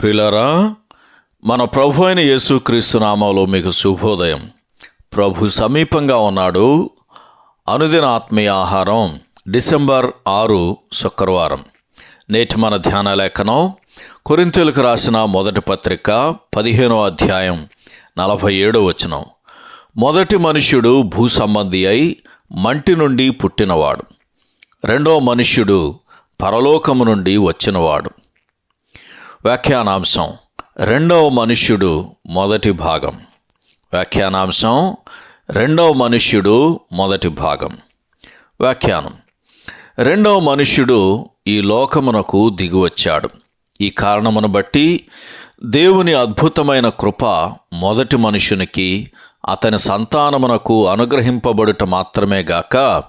ప్రిలరా మన ప్రభు అయిన యేసుక్రీస్తు నామంలో మీకు శుభోదయం. ప్రభు సమీపంగా ఉన్నాడు. అనుదిన ఆత్మీయ ఆహారం డిసెంబర్ ఆరు శుక్రవారం. నేటి మన ధ్యాన లేఖనం కొరింతలకు రాసిన మొదటి పత్రిక పదిహేనో అధ్యాయం నలభై ఏడో వచనం. మొదటి మనుష్యుడు భూ సంబంధి అయి మంటి నుండి పుట్టినవాడు. రెండో మనుష్యుడు పరలోకము నుండి వచ్చినవాడు. వ్యాఖ్యానాంశం. రెండవ మనుష్యుడు మొదటి భాగం. వ్యాఖ్యానాంశం. రెండవ మనుష్యుడు మొదటి భాగం. వ్యాఖ్యానం. రెండవ మనుష్యుడు ఈ లోకమునకు దిగివచ్చాడు. ఈ కారణమును బట్టి దేవుని అద్భుతమైన కృప మొదటి మనుషునికి అతని సంతానమునకు అనుగ్రహింపబడుట మాత్రమే గాక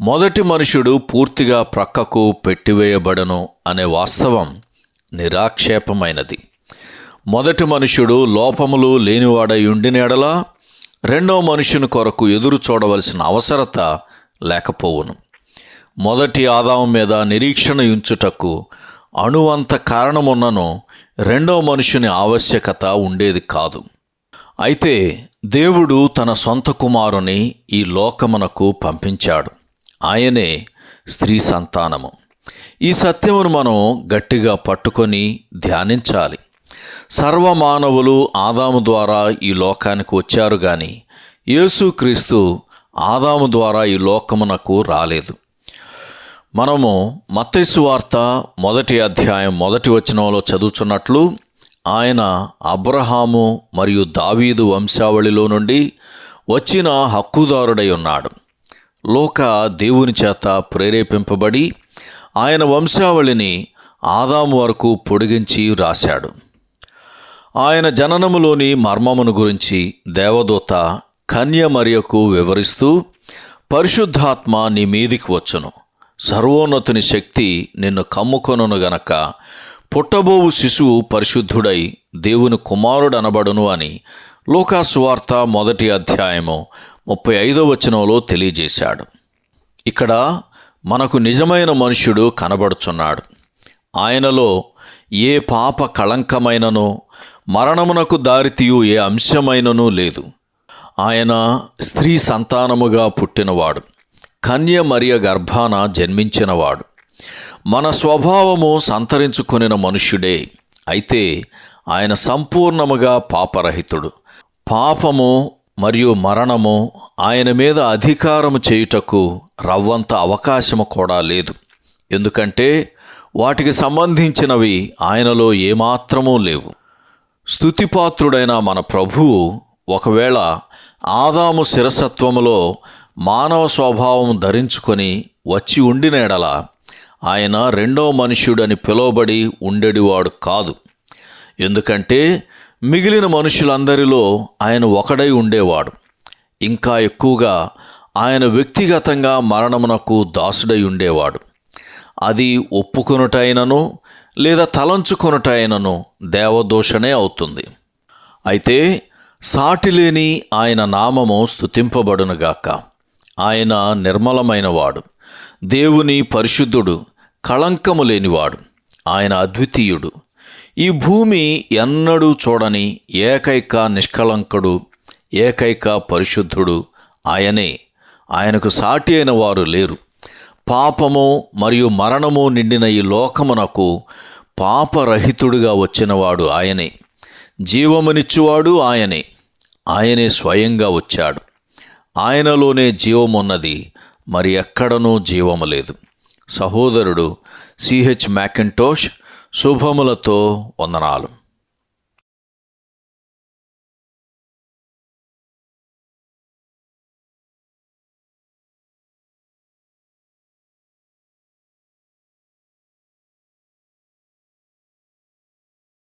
మొదటి మనుషుడు పూర్తిగా ప్రక్కకు పెట్టివేయబడను అనే వాస్తవం నిరాక్షేపమైనది. మొదటి మనుష్యుడు లోపములు లేనివాడై ఉండిన ఎడల రెండో మనుషుని కొరకు ఎదురు చూడవలసిన అవసరత లేకపోవును. మొదటి ఆదాము మీద నిరీక్షణ ఉంచుటకు అణువంత కారణమున్నను రెండో మనుషుని ఆవశ్యకత ఉండేది కాదు. అయితే దేవుడు తన సొంత కుమారుని ఈ లోకమునకు పంపించాడు. ఆయనే స్త్రీ సంతానము. ఈ సత్యమును మనం గట్టిగా పట్టుకొని ధ్యానించాలి. సర్వమానవులు ఆదాము ద్వారా ఈ లోకానికి వచ్చారు కానీ యేసుక్రీస్తు ఆదాము ద్వారా ఈ లోకమునకు రాలేదు. మనము మత్తైసు వార్త మొదటి అధ్యాయం మొదటి వచనంలో చదువుచున్నట్లు ఆయన అబ్రహాము మరియు దావీదు వంశావళిలో నుండి వచ్చిన హక్కుదారుడై ఉన్నాడు. లోక దేవుని చేత ప్రేరేపింపబడి ఆయన వంశావళిని ఆదాము వరకు పొడిగించి రాశాడు ఆయన జననములోని మర్మమును గురించి దేవదూత కన్య మరియకు వివరిస్తూ పరిశుద్ధాత్మ నీ మీదికి వచ్చును. సర్వోన్నతుని శక్తి నిన్ను కమ్ముకొనును గనక పుట్టబోవు శిశువు పరిశుద్ధుడై దేవుని కుమారుడు అనబడును అని లోకాసువార్త మొదటి అధ్యాయము ముప్పై ఐదో వచనంలో తెలియజేశాడు. ఇక్కడ మనకు నిజమైన మనుష్యుడు కనబడుచున్నాడు. ఆయనలో ఏ పాప కళంకమైననో మరణమునకు దారితీయు ఏ అంశమైననూ లేదు. ఆయన స్త్రీ సంతానముగా పుట్టినవాడు. కన్య మరియ గర్భాన జన్మించినవాడు. మన స్వభావము సంతరించుకొనిన మనుష్యుడే. అయితే ఆయన సంపూర్ణముగా పాపరహితుడు. పాపము మరియు మరణము ఆయన మీద అధికారము చేయుటకు రవ్వంత అవకాశము కూడా లేదు. ఎందుకంటే వాటికి సంబంధించినవి ఆయనలో ఏమాత్రమూ లేవు. స్తుతిపాత్రుడైన మన ప్రభువు ఒకవేళ ఆదాము శిరసత్వములో మానవ స్వభావం ధరించుకొని వచ్చి ఉండిన ఎడల ఆయన రెండో మనుష్యుడని పిలువబడి ఉండేడివాడు కాదు. ఎందుకంటే మిగిలిన మనుషులందరిలో ఆయన ఒకడై ఉండేవాడు. ఇంకా ఎక్కువగా ఆయన వ్యక్తిగతంగా మరణమునకు దాసుడై ఉండేవాడు. అది ఒప్పుకొనుటైనను లేదా తలంచుకొనుటైనను దేవదోషణే అవుతుంది. అయితే సాటిలేని ఆయన నామము స్థుతింపబడునుగాక ఆయన నిర్మలమైనవాడు. దేవుని పరిశుద్ధుడు కళంకము లేనివాడు. ఆయన అద్వితీయుడు. ఈ భూమి ఎన్నడూ చూడని ఏకైక నిష్కళంకుడు ఏకైక పరిశుద్ధుడు ఆయనే. ఆయనకు సాటి అయిన వారు లేరు. పాపము మరియు మరణము నిండిన ఈ లోకమునకు పాపరహితుడిగా వచ్చినవాడు ఆయనే. జీవమునిచ్చువాడు ఆయనే. ఆయనే స్వయంగా వచ్చాడు. ఆయనలోనే జీవమున్నది మరి ఎక్కడనూ జీవము లేదు. సహోదరుడు సిహెచ్ మ్యాకింటోష్ శుభములతో వందనాలు.